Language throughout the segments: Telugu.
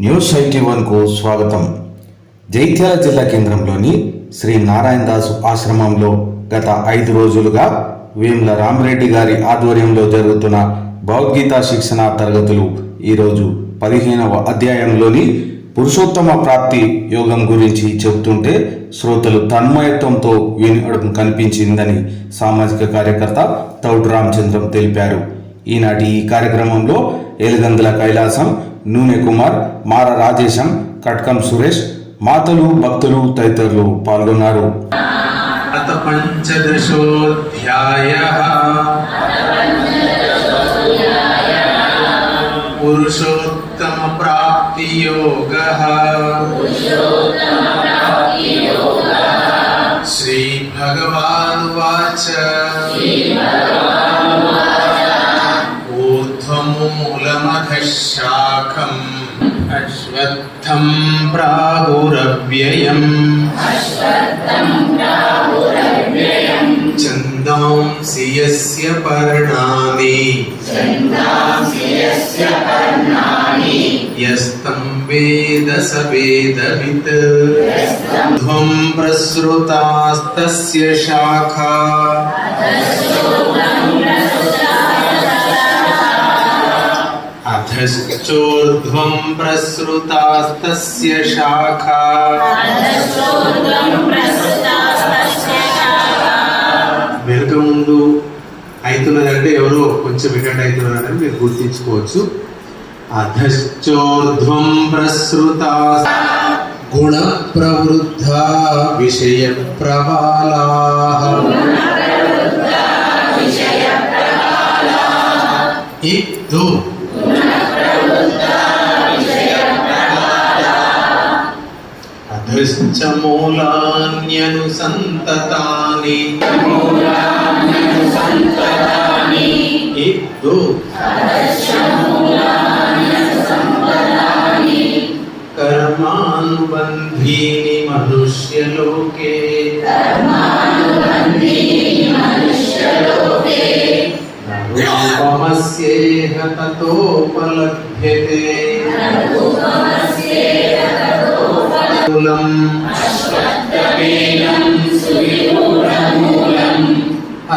న్యూస్ ఐటీ వన్కు స్వాగతం. జైత్యాల జిల్లా కేంద్రంలోని శ్రీ నారాయణదాసు ఆశ్రమంలో గత ఐదు రోజులుగా వేముల రామరెడ్డి గారి ఆధ్వర్యంలో జరుగుతున్న భగవద్గీత శిక్షణ తరగతులు ఈరోజు పదిహేనవ అధ్యాయంలోని పురుషోత్తమ ప్రాప్తి యోగం గురించి చెబుతుంటే శ్రోతలు తన్మయత్వంతో వినడం కనిపించిందని సామాజిక కార్యకర్త తౌడు రామచంద్రం తెలిపారు. ఈనాటి ఈ కార్యక్రమంలో ఎలుగందుల కైలాసం నూనె కుమార్ మార రాజేశం కట్కం సురేష్ మాతలు భక్తులు తదితరులు పాల్గొన్నారు. పురుషోత్తమ ప్రాప్తి యోగ శ్రీ భగవాన్ వాచ अश्वत्थम् प्रागुरव्ययम्। छन्दांसि यस्य पर्णानि। यस्तं वेद स वेदवित्। ध्वं प्रसृतास्तस्य शाखा। अधश्चोर्ध्वं प्रसृतास्तस्य शाखा వెనుక ముందు అవుతున్నదంటే ఎవరో కొంచెం వికట్ అవుతున్నారని మీరు గుర్తించుకోవచ్చు అధశ్చోర్ధ్వం ప్రసృత గుణ ప్రవృద్ధ విషయ ప్రవాలా ఇద్దు అధశ్చ మూలాన్యనుసంతతాని ఇద్దు. కర్మానుబంధీని మనుష్యలోకే. రూపమస్యేహ తతోపలభ్యతే మూలం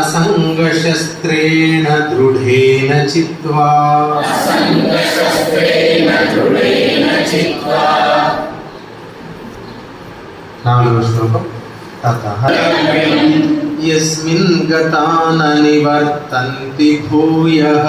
असङ्गशस्त्रेण दृढेन चित्वा नालो श्लोकं ततः यस्मिन् गता न निवर्तन्ति भूयः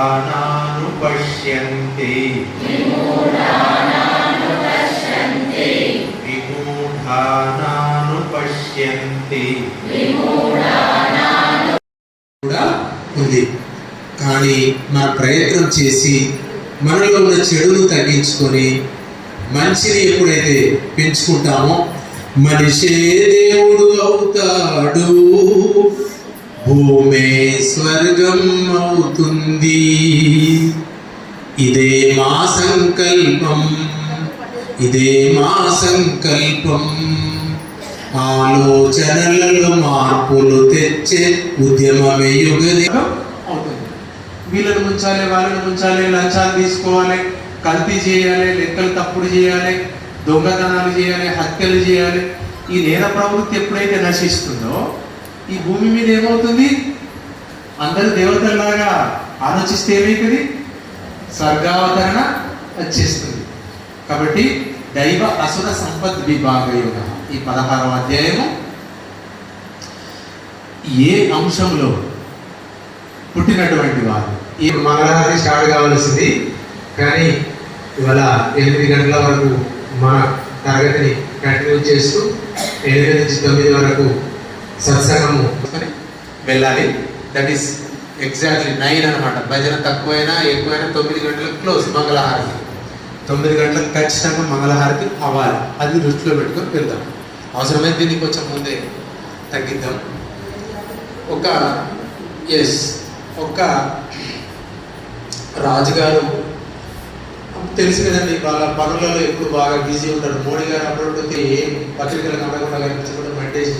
शान्तो न पावकः यद्गत्वा न निवर्तन्ते गुणान्वितम् विमूढानानुपश्यन्ति విమూఢానానుపశ్యంతి కూడా ఉంది కానీ మన ప్రయత్నం చేసి మనలో ఉన్న చెడును తగ్గించుకొని మంచిని ఎప్పుడైతే పెంచుకుంటామో మనిషే దేవుడు అవుతాడు భూమే స్వర్గం అవుతుంది. ఇదే మా సంకల్పం ఇదే మా సంకల్పం. ఆలోచనలలో మార్పులు తెచ్చే ఉద్యమమే యుగది అవుతుంది. వీళ్ళని ముంచాలి వాళ్ళని ముంచాలి లంచాలు తీసుకోవాలి కల్తీ చేయాలి లెక్కలు తప్పుడు చేయాలి దొంగతనాలు చేయాలి హత్యలు చేయాలి. ఈ నేర ప్రవృత్తి ఎప్పుడైతే నశిస్తుందో ఈ భూమి మీద ఏమవుతుంది? అందరు దేవతల్లాగా ఆలోచిస్తే ఏమైతుంది? స్వర్గావతరణ వచ్చేస్తుంది. కాబట్టి దైవ అసుర సంపద్ విభాగ యోగ ఈ పదహారవ అధ్యాయము. ఏ అంశంలో పుట్టినటువంటి వారు? ఈ మంగళహారతి స్టార్ట్ కావాల్సింది. కానీ ఇవాళ ఎనిమిది గంటల వరకు మన తరగతిని కంటిన్యూ చేస్తూ ఎనిమిది నుంచి తొమ్మిది వరకు సత్సంగము వెళ్ళాలి. దట్ ఈస్ ఎగ్జాక్ట్లీ నైన్ అనమాట భజన తక్కువైనా ఎక్కువైనా తొమ్మిది గంటలకు క్లోజ్ మంగళహారతి. తొమ్మిది గంటలకు ఖచ్చితంగా మంగళహారతి అవ్వాలి. అది దృష్టిలో పెట్టుకొని వెళ్దాం. అవసరమైతే దీన్ని కొంచెం ముందే తగ్గిద్దాం. ఒక ఎస్ ఒక రాజుగారు తెలుసు కదండి వాళ్ళ పనులలో ఎప్పుడు బాగా బిజీ ఉంటారు. మోడీ గారు అప్పుడప్పుడు ఏ పత్రికలు కనకుండా కనిపించకుండా మెడిటేషన్